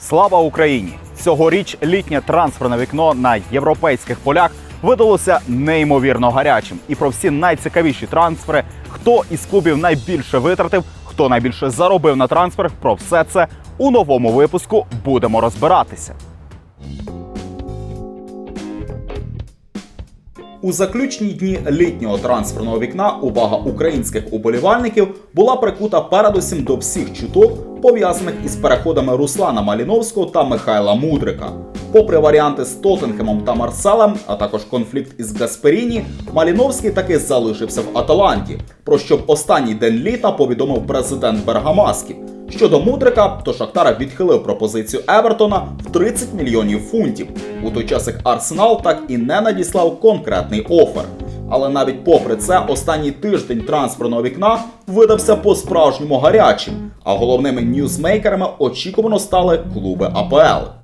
Слава Україні! Цьогоріч літнє трансферне вікно на європейських полях видалося неймовірно гарячим. І про всі найцікавіші трансфери, хто із клубів найбільше витратив, хто найбільше заробив на трансфер, про все це у новому випуску будемо розбиратися. У заключні дні літнього трансферного вікна увага українських уболівальників була прикута передусім до всіх чуток, пов'язаних із переходами Руслана Маліновського та Михайла Мудрика. Попри варіанти з Тоттенхемом та Марселем, а також конфлікт із Гасперіні, Маліновський таки залишився в Аталанті, про що в останній день літа повідомив президент Бергамасків. Щодо Мудрика, то Шахтар відхилив пропозицію Евертона в 30 мільйонів фунтів. У той час як Арсенал так і не надіслав конкретний офер. Але навіть попри це, останній тиждень трансферного вікна видався по-справжньому гарячим, а головними ньюзмейкерами очікувано стали клуби АПЛ.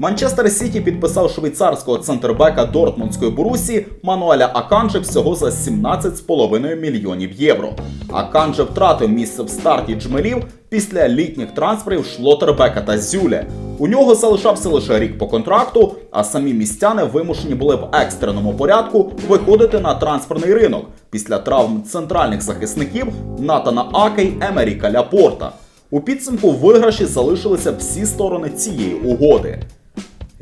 Манчестер Сіті підписав швейцарського центрбека Дортмундської Борусі Мануеля Аканже всього за 17,5 мільйонів євро. Аканже втратив місце в старті джмелів після літніх трансферів Шлотербека та Зюля. У нього залишався лише рік по контракту, а самі містяни вимушені були в екстреному порядку виходити на трансферний ринок після травм центральних захисників Натана Ака й Емеріка Ляпорта. У підсумку виграші залишилися всі сторони цієї угоди.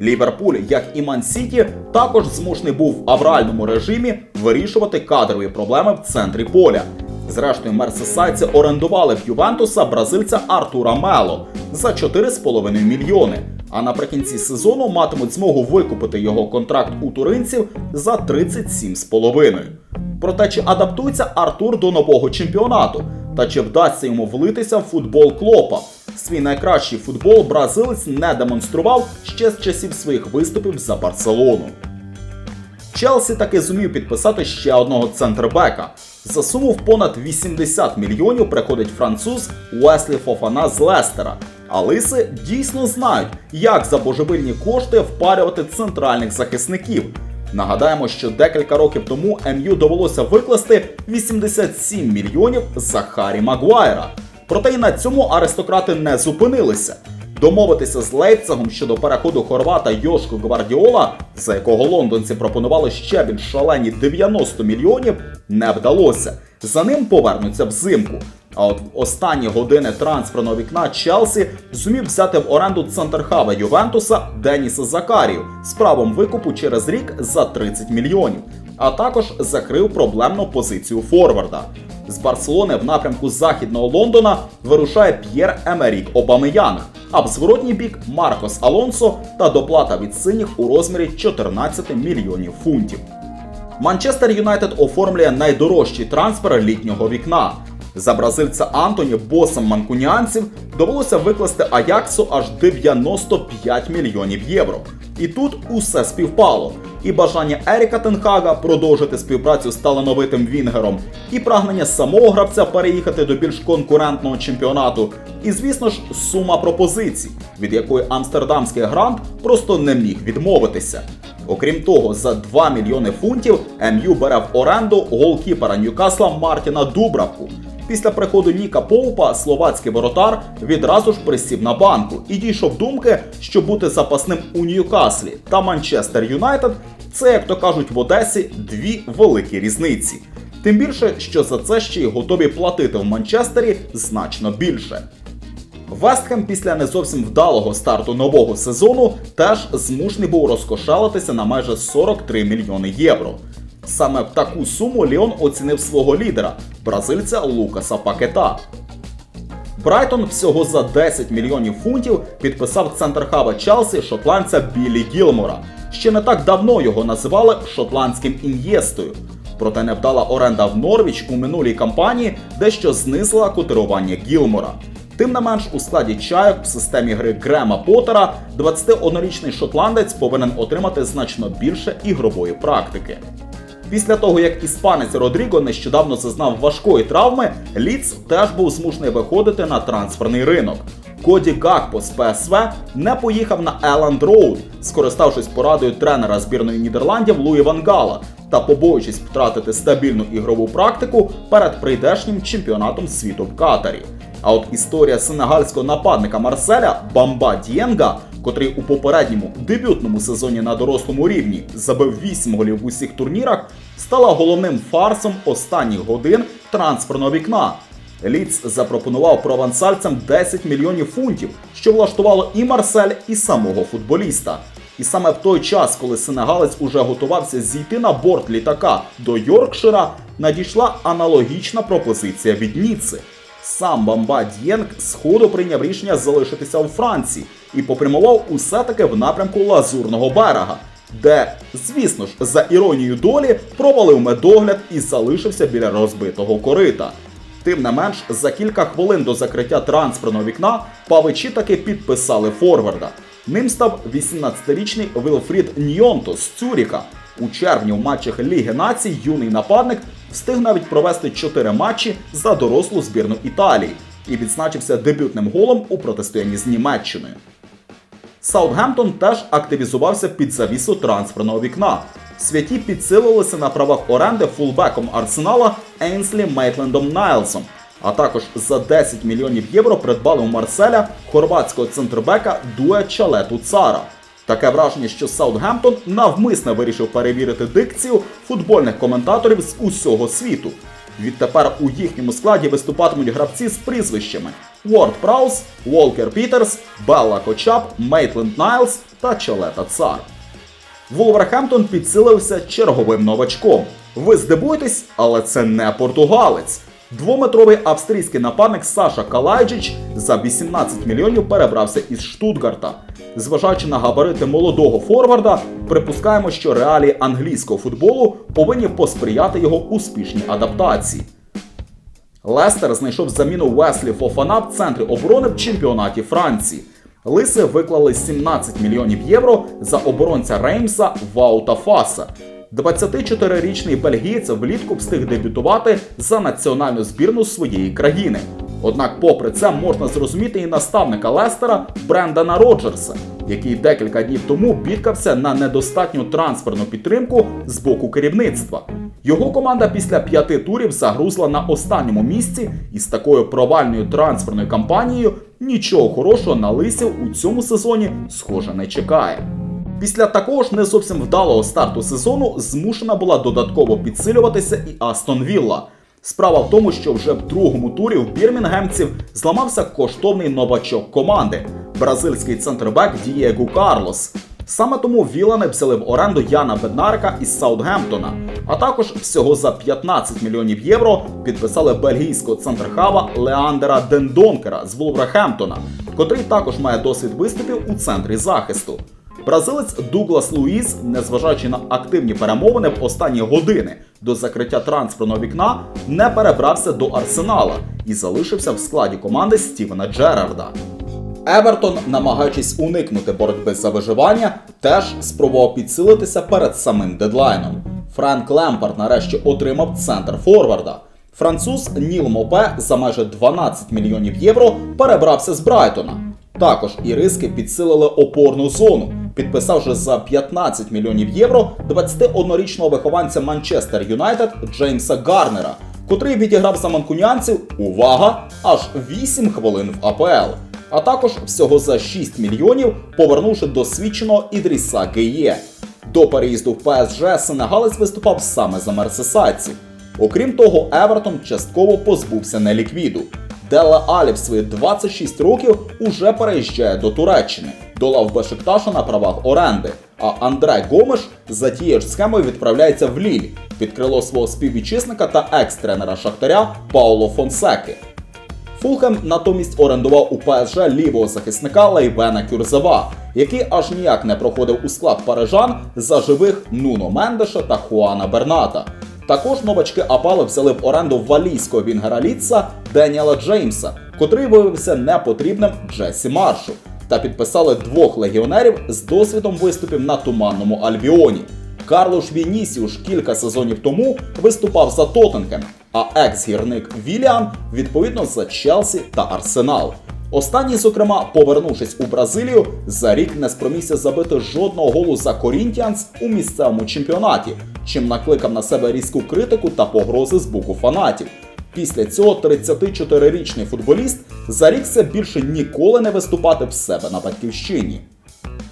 Ліверпуль, як і Ман Сіті, також змушений був в авральному режимі вирішувати кадрові проблеми в центрі поля. Зрештою, мерсесайці орендували в Ювентуса бразильця Артура Мело за 4,5 мільйони. А наприкінці сезону матимуть змогу викупити його контракт у туринців за 37,5. Проте чи адаптується Артур до нового чемпіонату? Та чи вдасться йому влитися в футбол клопа? Свій найкращий футбол бразилець не демонстрував ще з часів своїх виступів за Барселону. Челсі таки зумів підписати ще одного центрбека. За суму в понад 80 мільйонів приходить француз Уеслі Фофана з Лестера. А лиси дійсно знають, як за божевильні кошти впарювати центральних захисників. Нагадаємо, що декілька років тому МЮ довелося викласти 87 мільйонів за Харі Магуайра. Проте й на цьому аристократи не зупинилися. Домовитися з Лейпцигом щодо переходу хорвата Йошко Гвардіола, за якого лондонці пропонували ще більш шалені 90 мільйонів, не вдалося. За ним повернуться взимку. А от в останні години трансферного вікна Челсі зумів взяти в оренду центрхава Ювентуса Деніса Закарію з правом викупу через рік за 30 мільйонів, а також закрив проблемну позицію форварда. З Барселони в напрямку західного Лондона вирушає П'єр Емерік Обамеянг, а в зворотній бік Маркос Алонсо та доплата від синіх у розмірі 14 мільйонів фунтів. Манчестер Юнайтед оформлює найдорожчий трансфер літнього вікна. За бразильця Антоні, босом манкуніанців, довелося викласти Аяксу аж 95 мільйонів євро. І тут усе співпало. І бажання Еріка Тенхага продовжити співпрацю з талановитим Вінгером, і прагнення самого гравця переїхати до більш конкурентного чемпіонату. І, звісно ж, сума пропозицій, від якої амстердамський грант просто не міг відмовитися. Окрім того, за 2 мільйони фунтів МЮ бере в оренду голкіпера Ньюкасла Мартіна Дубравку. Після приходу Ніка Поупа словацький воротар відразу ж присів на банку і дійшов думки, що бути запасним у Ньюкаслі та Манчестер Юнайтед це, як то кажуть в Одесі, дві великі різниці. Тим більше, що за це ще й готові платити в Манчестері значно більше. Вестхем після не зовсім вдалого старту нового сезону теж змушений був розкошелитися на майже 43 мільйони євро. Саме в таку суму Ліон оцінив свого лідера, бразильця Лукаса Пакета. Брайтон всього за 10 мільйонів фунтів підписав центрхава Челсі шотландця Білі Гілмора. Ще не так давно його називали шотландським ін'єстою. Проте невдала оренда в Норвіч у минулій кампанії дещо знизила котирування Гілмора. Тим не менш, у складі чайок в системі гри Грема Поттера 21-річний шотландець повинен отримати значно більше ігрової практики. Після того, як іспанець Родріго нещодавно зазнав важкої травми, Ліц теж був змушений виходити на трансферний ринок. Коді Гакпо з ПСВ не поїхав на Еланд Роуд, скориставшись порадою тренера збірної Нідерландів Луї Ван Гала, та побоюючись втратити стабільну ігрову практику перед прийдешнім чемпіонатом світу в Катарі. А от історія сенегальського нападника Марселя Бамба Дієнга, котрий у попередньому дебютному сезоні на дорослому рівні забив 8 голів в усіх турнірах, стала головним фарсом останніх годин трансферного вікна. Ліц запропонував провансальцям 10 мільйонів фунтів, що влаштувало і Марсель, і самого футболіста. І саме в той час, коли сенегалець уже готувався зійти на борт літака до Йоркшира, надійшла аналогічна пропозиція від Ніцци. Сам Бамба Д'єнг сходу прийняв рішення залишитися у Франції і попрямував усе таки в напрямку Лазурного берега, де, звісно ж, за іронією долі провалив медогляд і залишився біля розбитого корита. Тим не менш, за кілька хвилин до закриття трансферного вікна павичі таки підписали форварда. Ним став 18-річний Вілфрід Ньонто з Цюріка. У червні у матчах Ліги націй юний нападник встиг навіть провести 4 матчі за дорослу збірну Італії і відзначився дебютним голом у протистоянні з Німеччиною. Саутгемптон теж активізувався під завісу трансферного вікна. Святі підсилилися на правах оренди фулбеком Арсенала Ейнслі Мейтлендом Найлсом, а також за 10 мільйонів євро придбали у Марселя хорватського центрбека Дуе Чалету Цара. Таке враження, що Саутгемптон навмисно вирішив перевірити дикцію футбольних коментаторів з усього світу. Відтепер у їхньому складі виступатимуть гравці з прізвищами Уорд Праус, Волкер Пітерс, Белла Кочап, Мейтленд Найлс та Чалета Цар. Вулверхемптон підсилився черговим новачком. Ви здивуєтесь, але це не португалець. Двометровий австрійський нападник Саша Калайджич за 18 мільйонів перебрався із Штутгарта. Зважаючи на габарити молодого форварда, припускаємо, що реалії англійського футболу повинні посприяти його успішній адаптації. Лестер знайшов заміну Веслі Фофана в центрі оборони в чемпіонаті Франції. Лиси виклали 17 мільйонів євро за оборонця Реймса Ваута Фаса. 24-річний бельгієць влітку встиг дебютувати за національну збірну своєї країни. Однак, попри це, можна зрозуміти і наставника Лестера Брендана Роджерса, який декілька днів тому бідкався на недостатню трансферну підтримку з боку керівництва. Його команда після п'яти турів загрузла на останньому місці, і з такою провальною трансферною кампанією нічого хорошого на лисів у цьому сезоні, схоже, не чекає. Після такого ж не зовсім вдалого старту сезону змушена була додатково підсилюватися і Астон Вілла. Справа в тому, що вже в другому турі в бірмінгемців зламався коштовний новачок команди бразильський центрбек Дієгу Карлос. Саме тому Вілани взяли в оренду Яна Беднарика із Саутгемптона, а також всього за 15 мільйонів євро підписали бельгійського центрхава Леандера Дендонкера з Вулверхемптона, котрий також має досвід виступів у центрі захисту. Бразилець Дуглас Луїс, незважаючи на активні перемовини в останні години до закриття трансферного вікна, не перебрався до Арсенала і залишився в складі команди Стівена Джерарда. Евертон, намагаючись уникнути боротьби за виживання, теж спробував підсилитися перед самим дедлайном. Френк Лемпард нарешті отримав центр форварда. Француз Ніл Мопе за майже 12 мільйонів євро перебрався з Брайтона. Також іриски підсилили опорну зону, підписавши за 15 мільйонів євро 21-річного вихованця Манчестер Юнайтед Джеймса Гарнера, котрий відіграв за манкуніанців увага аж 8 хвилин в АПЛ. А також всього за 6 мільйонів повернувши досвідченого Ідріса Геє. До переїзду в ПСЖ Сенегалець виступав саме за мерсесайців. Окрім того, Евертон частково позбувся неліквіду. Делла Алі в свої 26 років уже переїжджає до Туреччини, до лав Бешикташа на правах оренди. А Андре Гомеш за тією ж схемою відправляється в Ліль під крило свого співвітчизника та екс-тренера Шахтаря Пауло Фонсеки. Фулхем натомість орендував у ПСЖ лівого захисника Лейбена Кюрзева, який аж ніяк не проходив у склад парижан за живих Нуно Мендеша та Хуана Берната. Також новачки Апали взяли в оренду валійського вінгера Ліца Деніела Джеймса, котрий виявився непотрібним Джесі Маршу, та підписали двох легіонерів з досвідом виступів на туманному Альбіоні. Карлош Вінісіуш кілька сезонів тому виступав за Тоттенхем, а екс-гірник Віліан відповідно за Челсі та Арсенал. Останній, зокрема, повернувшись у Бразилію, за рік не спромігся забити жодного голу за Корінтіанс у місцевому чемпіонаті, чим накликав на себе різку критику та погрози з боку фанатів. Після цього 34-річний футболіст зарікся більше ніколи не виступати в себе на батьківщині.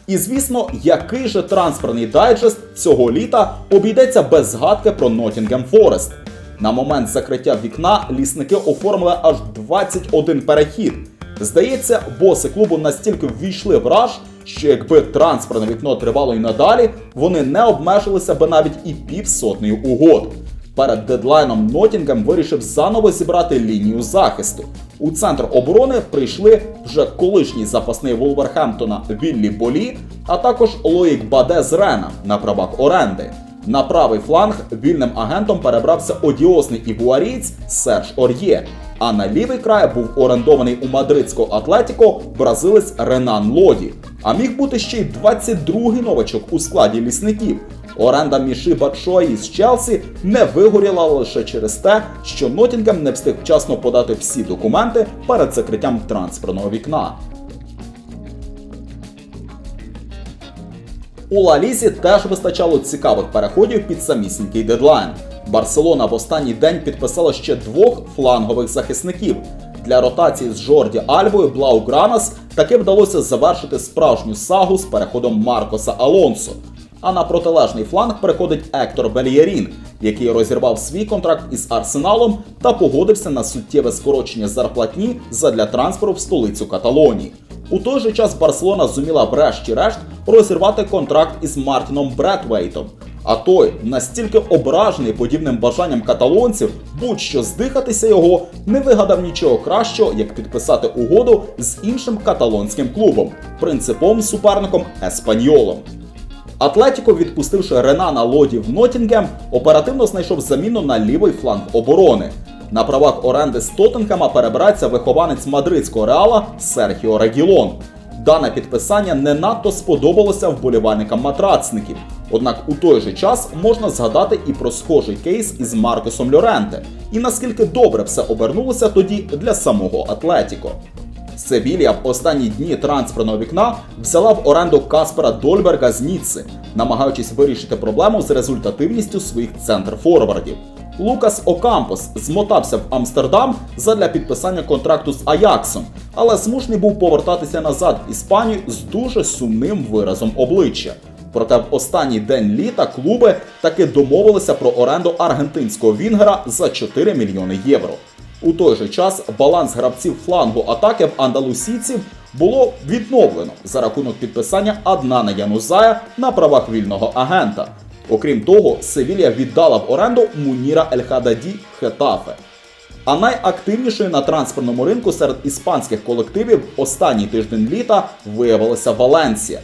І звісно, який же трансферний дайджест цього літа обійдеться без згадки про Ноттінгем Форест. На момент закриття вікна лісники оформили аж 21 перехід. Здається, боси клубу настільки ввійшли в раж, що якби трансферне вікно тривало і надалі, вони не обмежилися би навіть і півсотнею угод. Перед дедлайном Ноттінгем вирішив заново зібрати лінію захисту. У центр оборони прийшли вже колишній запасний Вулверхемптона Віллі Болі, а також Лоїк Баде з Рена на правах оренди. На правий фланг вільним агентом перебрався одіозний івуарієць Серж Ор'є. А на лівий край був орендований у мадридського Атлетіко бразилець Ренан Лоді. А міг бути ще й 22-й новачок у складі лісників. Оренда Міші Батшої з Челсі не вигоріла лише через те, що Нотінгем не встиг вчасно подати всі документи перед закриттям трансферного вікна. У Ла Лізі теж вистачало цікавих переходів під самісінький дедлайн. Барселона в останній день підписала ще двох флангових захисників. Для ротації з Жорді Альвою Блаугранас таки вдалося завершити справжню сагу з переходом Маркоса Алонсо. А на протилежний фланг переходить Ектор Бельєрін, який розірвав свій контракт із Арсеналом та погодився на суттєве скорочення зарплатні задля трансферу в столицю Каталонії. У той же час Барселона зуміла врешті-решт розірвати контракт із Мартіном Бретвейтом. А той настільки ображений подібним бажанням каталонців, будь-що здихатися його, не вигадав нічого кращого, як підписати угоду з іншим каталонським клубом, принциповим суперником Еспаньолом. Атлетіко, відпустивши Ренана Лоді в Нотінгем, оперативно знайшов заміну на лівий фланг оборони. На правах оренди з Тоттенхема перебирається вихованець мадридського реала Серхіо Регілон. Дане підписання не надто сподобалося вболівальникам матрацників. Однак у той же час можна згадати і про схожий кейс із Маркосом Льоренте, і наскільки добре все обернулося тоді для самого Атлетіко. Севілія в останні дні трансферного вікна взяла в оренду Каспера Дольберга з Ніцци, намагаючись вирішити проблему з результативністю своїх центр-форвардів. Лукас Окампос змотався в Амстердам задля підписання контракту з Аяксом, але змушений був повертатися назад в Іспанію з дуже сумним виразом обличчя. Проте в останній день літа клуби таки домовилися про оренду аргентинського Вінгера за 4 мільйони євро. У той же час баланс гравців флангу атаки в андалусійців було відновлено за рахунок підписання Аднана Янузая на правах вільного агента. Окрім того, Севілія віддала в оренду Муніра Ельхададі Хетафе. А найактивнішою на трансферному ринку серед іспанських колективів останній тиждень літа виявилася Валенсія.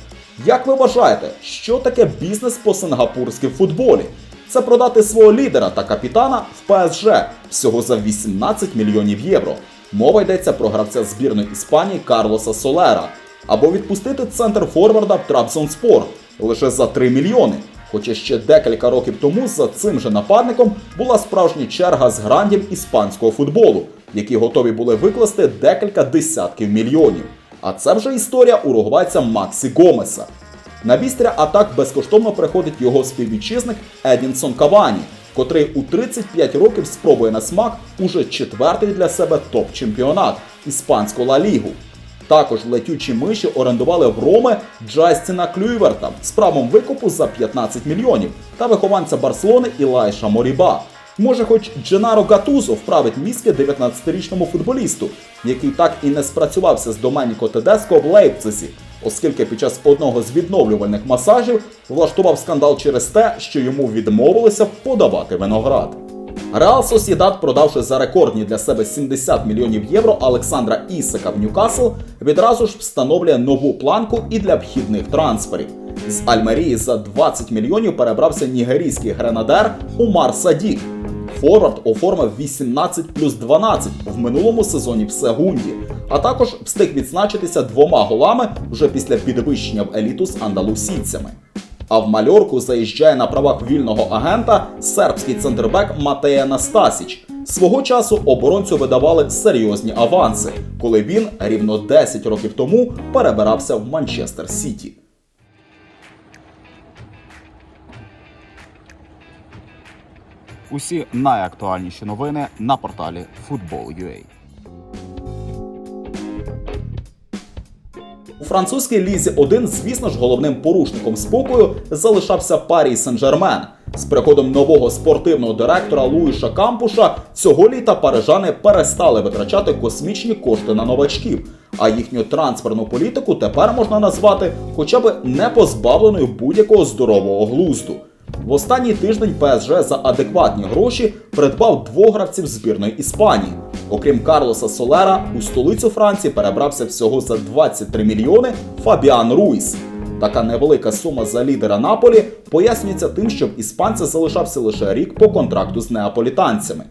Як ви вважаєте, що таке бізнес по сингапурськи в футболі? Це продати свого лідера та капітана в ПСЖ всього за 18 мільйонів євро. Мова йдеться про гравця збірної Іспанії Карлоса Солера, або відпустити центр форварда в Трабзонспор лише за 3 мільйони. Хоча ще декілька років тому за цим же нападником була справжня черга з грандів іспанського футболу, які готові були викласти декілька десятків мільйонів. А це вже історія уругвайця Максі Гомеса. На вістря атак безкоштовно приходить його співвітчизник Едінсон Кавані, котрий у 35 років спробує на смак уже четвертий для себе топ-чемпіонат іспанську Ла Лігу. Також летючі миші орендували в Роми Джастіна Клюйверта з правом викупу за 15 мільйонів та вихованця Барселони Ілайша Моріба. Може, хоч Дженаро Гатузо вправить мізки 19-річному футболісту, який так і не спрацювався з Доменіко Тедеско в Лейпцизі, оскільки під час одного з відновлювальних масажів влаштував скандал через те, що йому відмовилися подавати виноград. Реал Сосідат, продавши за рекордні для себе 70 мільйонів євро Олександра Ісака в Ньюкасл, відразу ж встановлює нову планку і для вхідних трансферів. З Альмерії за 20 мільйонів перебрався нігерійський гренадер Умар Садік. Форвард оформив 18 плюс 12 в минулому сезоні в Сегунді, а також встиг відзначитися двома голами вже після підвищення в еліту з андалусійцями. А в Мальорку заїжджає на правах вільного агента сербський центрбек Матея Настасіч, Свого часу оборонцю видавали серйозні аванси, коли він рівно 10 років тому перебирався в Манчестер Сіті. Усі найактуальніші новини на порталі Football.ua. У французькій лізі 1, звісно ж, головним порушником спокою залишався Парій Сен-Жермен. З приходом нового спортивного директора Луїша Кампуша цього літа парижани перестали витрачати космічні кошти на новачків, а їхню трансферну політику тепер можна назвати хоча б не позбавленою будь-якого здорового глузду. В останній тиждень ПСЖ за адекватні гроші придбав двох гравців збірної Іспанії. Окрім Карлоса Солера, у столицю Франції перебрався всього за 23 мільйони Фабіан Руїс. Така невелика сума за лідера Наполі пояснюється тим, що в іспанця залишався лише рік по контракту з неаполітанцями.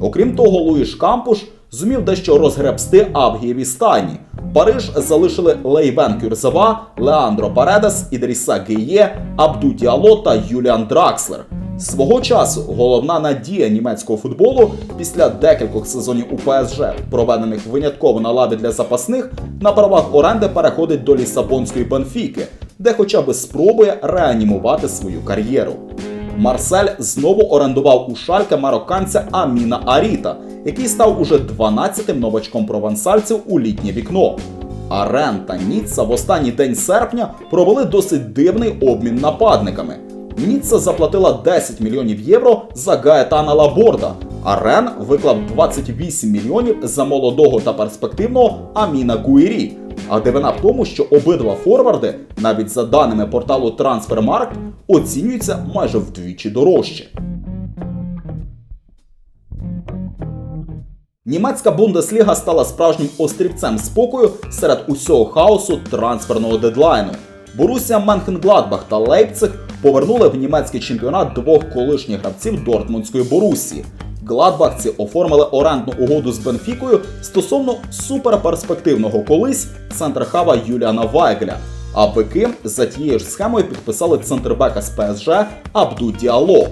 Окрім того, Луїш Кампуш зумів дещо розгребсти Авгієві стані. Париж залишили Лейвен Кюрзава, Леандро Паредес, Ідріса Геє, Абду Діало та Юліан Дракслер. Свого часу головна надія німецького футболу після декількох сезонів у ПСЖ, проведених винятково на лаві для запасних, на правах оренди переходить до Лісабонської Бенфіки, де хоча б спробує реанімувати свою кар'єру. Марсель знову орендував у Шальке марокканця Аміна Аріта, який став уже 12-тим новачком провансальців у літнє вікно. А Рен та Ніцца в останній день серпня провели досить дивний обмін нападниками. Ніцца заплатила 10 мільйонів євро за Гаетана Лаборда, а Рен виклав 28 мільйонів за молодого та перспективного Аміна Гуєрі. А дивина в тому, що обидва форварди, навіть за даними порталу Transfermarkt, оцінюються майже вдвічі дорожче. Німецька Бундесліга стала справжнім острівцем спокою серед усього хаосу трансферного дедлайну. Борусія Менхенгладбах та Лейпциг повернули в німецький чемпіонат двох колишніх гравців Дортмундської Борусії. Гладбахці оформили орендну угоду з Бенфікою стосовно суперперспективного колись центрхава Юліана Вайгля. А бики за тією ж схемою підписали центрбека з ПСЖ Абду Діало.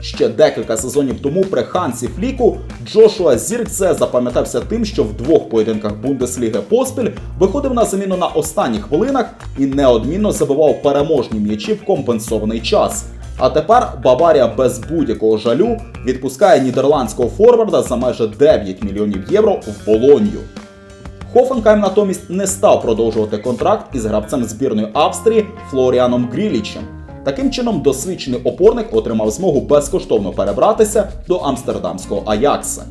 Ще декілька сезонів тому при Хансі Фліку Джошуа Зірксе запам'ятався тим, що в двох поєдинках Бундесліги поспіль виходив на заміну на останніх хвилинах і неодмінно забивав переможні м'ячі в компенсований час. А тепер Баварія без будь-якого жалю відпускає нідерландського форварда за майже 9 мільйонів євро в Болонью. Хофенкайм натомість не став продовжувати контракт із гравцем збірної Австрії Флоріаном Грілічем. Таким чином, досвідчений опорник отримав змогу безкоштовно перебратися до амстердамського Аякса.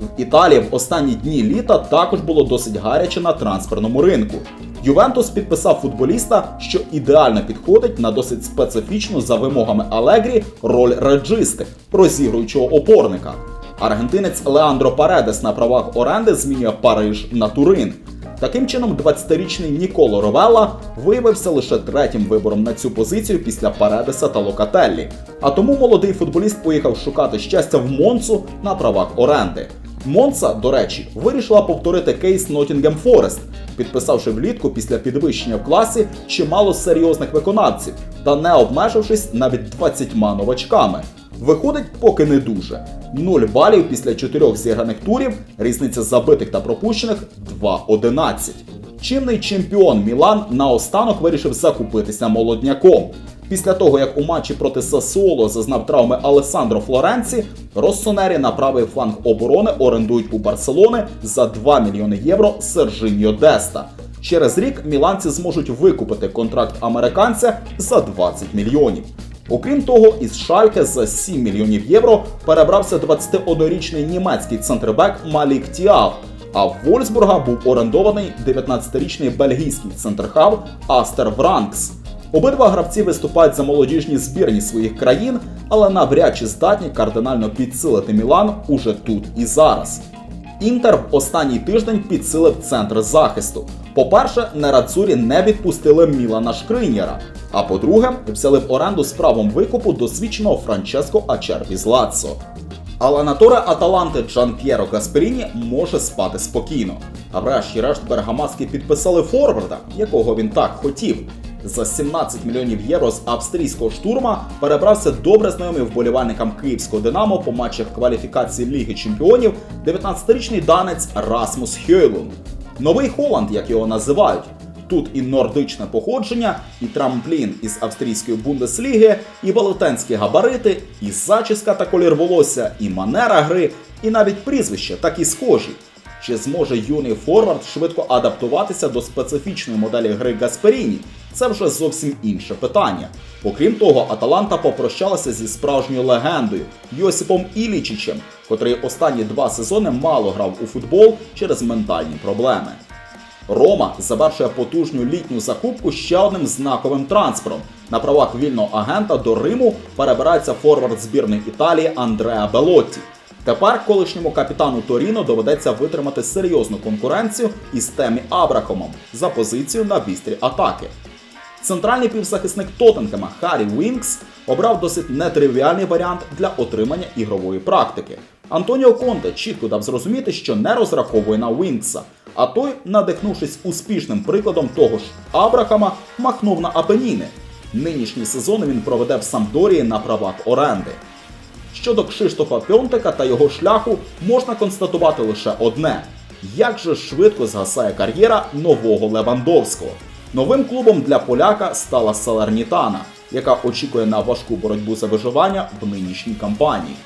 В Італії в останні дні літа також було досить гаряче на трансферному ринку. Ювентус підписав футболіста, що ідеально підходить на досить специфічну за вимогами Алегрі роль реджисти, розігруючого опорника. Аргентинець Леандро Паредес на правах оренди змінює Париж на Турин. Таким чином, 20-річний Ніколо Ровелла виявився лише третім вибором на цю позицію після Паредеса та Локателлі. А тому молодий футболіст поїхав шукати щастя в Монцу на правах оренди. Монца, до речі, вирішила повторити кейс Nottingham Forest, підписавши влітку після підвищення в класі чимало серйозних виконавців та не обмежившись навіть 20 новачками. Виходить поки не дуже. 0 балів після 4 зіграних турів, різниця забитих та пропущених 2-11. Чинний чемпіон Мілан наостанок вирішив закупитися молодняком. Після того, як у матчі проти Сасуоло зазнав травми Алесандро Флоренці, Россонері на правий фланг оборони орендують у Барселони за 2 мільйони євро Сержиньо Деста. Через рік міланці зможуть викупити контракт американця за 20 мільйонів. Окрім того, із Шальке за 7 мільйонів євро перебрався 21-річний німецький центрбек Малік Тіав. А в Вольсбурга був орендований 19-річний бельгійський центрхав Астер Вранкс. Обидва гравці виступають за молодіжні збірні своїх країн, але навряд чи здатні кардинально підсилити Мілан уже тут і зараз. Інтер в останній тиждень підсилив центр захисту. По-перше, Нерацурі не відпустили Мілана Шкринєра. А по-друге, взяли в оренду з правом викупу досвідченого Франческо Ачербі з Лацо. Але на Аталанти Джан П'єро Гасперіні може спати спокійно. А врешті-решт Бергамаски підписали форварда, якого він так хотів. За 17 мільйонів євро з австрійського штурма перебрався добре знайомий вболівальникам київського Динамо по матчах кваліфікації Ліги Чемпіонів 19-річний данець Расмус Хьойлунд. Новий Холланд, як його називають. Тут і нордичне походження, і трамплін із австрійської бундесліги, і велетенські габарити, і зачіска та колір волосся, і манера гри, і навіть прізвище такі схожі. Чи зможе юний форвард швидко адаптуватися до специфічної моделі гри Гасперіні? Це вже зовсім інше питання. Окрім того, Аталанта попрощалася зі справжньою легендою Йосипом Ілічичем, котрий останні два сезони мало грав у футбол через ментальні проблеми. Рома завершує потужну літню закупку ще одним знаковим трансфером. На правах вільного агента до Риму перебирається форвард збірної Італії Андреа Белотті. Тепер колишньому капітану Торіно доведеться витримати серйозну конкуренцію із Темі Абрахомом за позицію на вістрі атаки. Центральний півзахисник Тоттенхема Харрі Вінкс обрав досить нетривіальний варіант для отримання ігрової практики. Антоніо Конте чітко дав зрозуміти, що не розраховує на Вінкса, а той, надихнувшись успішним прикладом того ж Абрахама, махнув на Апеніни. Нинішній сезон він проведе в Самдорії на правах оренди. Щодо Кшиштофа Пьонтека та його шляху можна констатувати лише одне: як же швидко згасає кар'єра нового Левандовського. Новим клубом для поляка стала Салернітана, яка очікує на важку боротьбу за виживання в нинішній кампанії.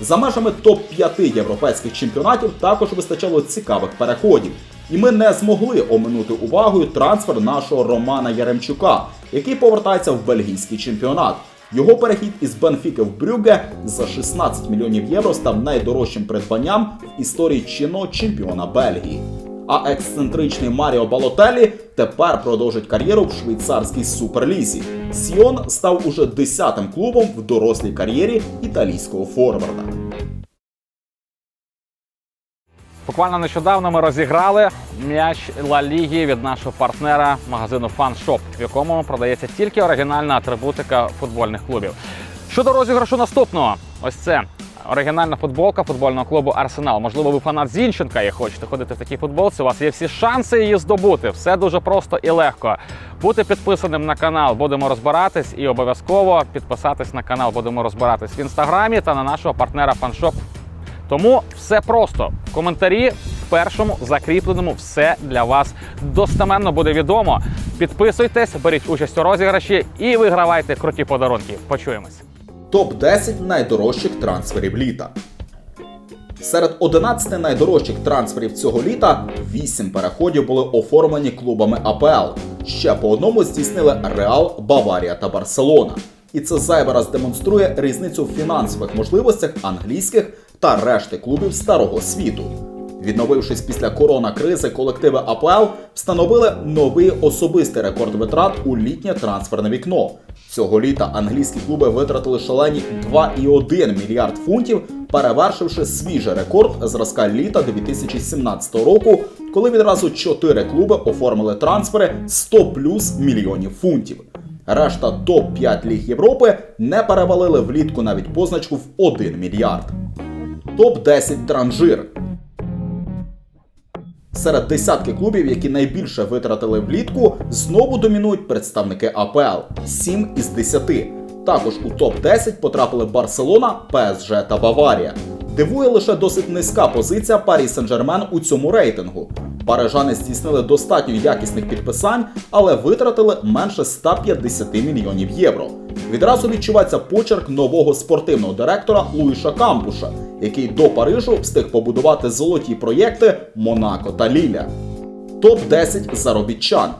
За межами топ-5 європейських чемпіонатів також вистачало цікавих переходів. І ми не змогли оминути увагою трансфер нашого Романа Яремчука, який повертається в бельгійський чемпіонат. Його перехід із Бенфіки в Брюгге за 16 мільйонів євро став найдорожчим придбанням в історії чинного чемпіона Бельгії. А ексцентричний Маріо Балотелі тепер продовжить кар'єру в швейцарській суперлізі. Сіон став уже десятим клубом в дорослій кар'єрі італійського форварда. Буквально нещодавно ми розіграли м'яч Ла Ліги від нашого партнера магазину FanShop, в якому продається тільки оригінальна атрибутика футбольних клубів. Щодо розіграшу наступного, ось це оригінальна футболка футбольного клубу Арсенал. Можливо, ви фанат Зінченка і хочете ходити в такій футболці. У вас є всі шанси її здобути. Все дуже просто і легко. Бути підписаним на канал, будемо розбиратись, і обов'язково підписатись на канал. Будемо розбиратись в інстаграмі та на нашого партнера FanShop тому все просто. Коментарі в першому закріпленому все для вас достеменно буде відомо. Підписуйтесь, беріть участь у розіграші і вигравайте круті подарунки. Почуємось. Топ-10 найдорожчих трансферів літа. Серед 11 найдорожчих трансферів цього літа 8 переходів були оформлені клубами АПЛ. Ще по одному здійснили Реал, Баварія та Барселона. І це зайвий раз демонструє різницю в фінансових можливостях англійських та решти клубів старого світу. Відновившись після коронакризи, колективи АПЛ встановили новий особистий рекорд витрат у літнє трансферне вікно. Цього літа англійські клуби витратили шалені 2,1 мільярд фунтів, перевершивши свіжий рекорд зразка літа 2017 року, коли відразу 4 клуби оформили трансфери 100 плюс мільйонів фунтів. Решта топ-5 ліг Європи не перевалили влітку навіть позначку в 1 мільярд. Топ-10 транжир. Серед десятки клубів, які найбільше витратили влітку, знову домінують представники АПЛ 7 із 10. Також у топ-10 потрапили Барселона, ПСЖ та Баварія. Дивує лише досить низька позиція Парі Сен-Жермен у цьому рейтингу. Парижани здійснили достатньо якісних підписань, але витратили менше 150 мільйонів євро. Відразу відчувається почерк нового спортивного директора Луїша Кампуша, який до Парижу встиг побудувати золоті проєкти Монако та Ліля. Топ-10 заробітчан.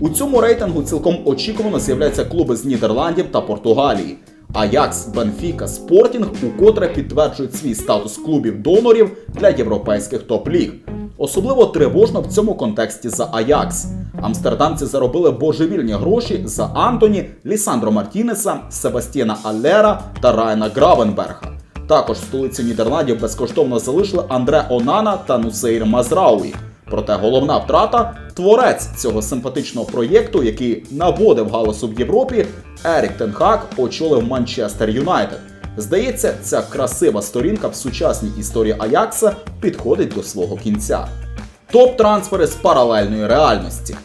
У цьому рейтингу цілком очікувано з'являються клуби з Нідерландів та Португалії. Аякс, Бенфіка, Спортінг укотре підтверджують свій статус клубів донорів для європейських топ-ліг. Особливо тривожно в цьому контексті за Аякс. Амстердамці заробили божевільні гроші за Антоні, Лісандро Мартінеса, Себастьєна Аллера та Райана Гравенберга. Також столицю Нідерландів безкоштовно залишили Андре Онана та Нусейр Мазрауї. Проте головна втрата творець цього симпатичного проєкту, який наводив галасу в Європі, Ерік Тенхак очолив Манчестер Юнайтед. Здається, ця красива сторінка в сучасній історії Аякса підходить до свого кінця. Топ-трансфери з паралельної реальності.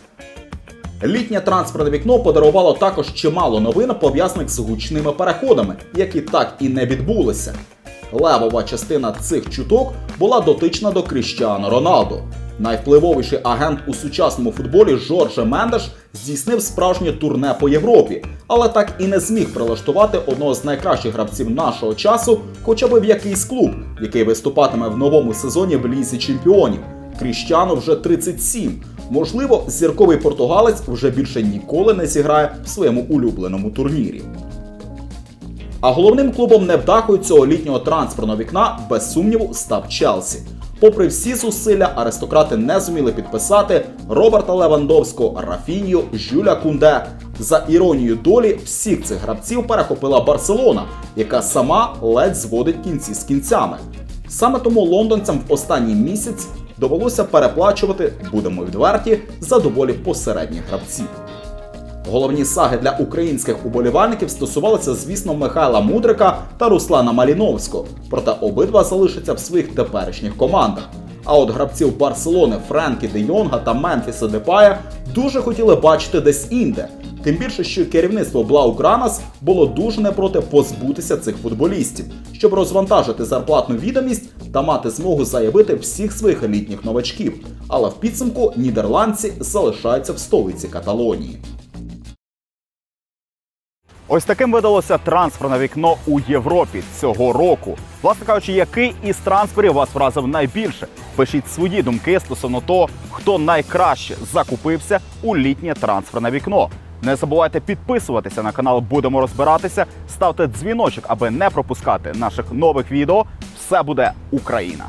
Літнє транспортне вікно подарувало також чимало новин, пов'язаних з гучними переходами, які так і не відбулися. Левова частина цих чуток була дотична до Кріщано Роналдо. Найвпливовіший агент у сучасному футболі Жорже Мендеш здійснив справжнє турне по Європі, але так і не зміг прилаштувати одного з найкращих гравців нашого часу, хоча б в якийсь клуб, який виступатиме в новому сезоні в лісі чемпіонів. Кріщану вже 37. Можливо, зірковий португалець вже більше ніколи не зіграє в своєму улюбленому турнірі. А головним клубом невдахою цього літнього транспортного вікна, без сумніву, став Челсі. Попри всі зусилля, аристократи не зуміли підписати Роберта Левандовського, Рафінію, Жюля Кунде. За іронією долі, всіх цих гравців перехопила Барселона, яка сама ледь зводить кінці з кінцями. Саме тому лондонцям в останній місяць довелося переплачувати, будемо відверті, за доволі посередніх гравців. Головні саги для українських уболівальників стосувалися, звісно, Михайла Мудрика та Руслана Маліновського, проте обидва залишаться в своїх теперішніх командах. А от гравців Барселони Френкі де Йонга та Мемфіса Депая дуже хотіли бачити десь інде. Тим більше, що керівництво Блаугранас було дуже не проти позбутися цих футболістів, щоб розвантажити зарплатну відомість та мати змогу заявити всіх своїх елітніх новачків. Але в підсумку нідерландці залишаються в столиці Каталонії. Ось таким видалося трансферне вікно у Європі цього року. Власне кажучи, який із трансферів вас вразив найбільше? Пишіть свої думки стосовно того, хто найкраще закупився у літнє трансферне вікно. Не забувайте підписуватися на канал. Будемо розбиратися. Ставте дзвіночок, аби не пропускати наших нових відео. Все буде Україна.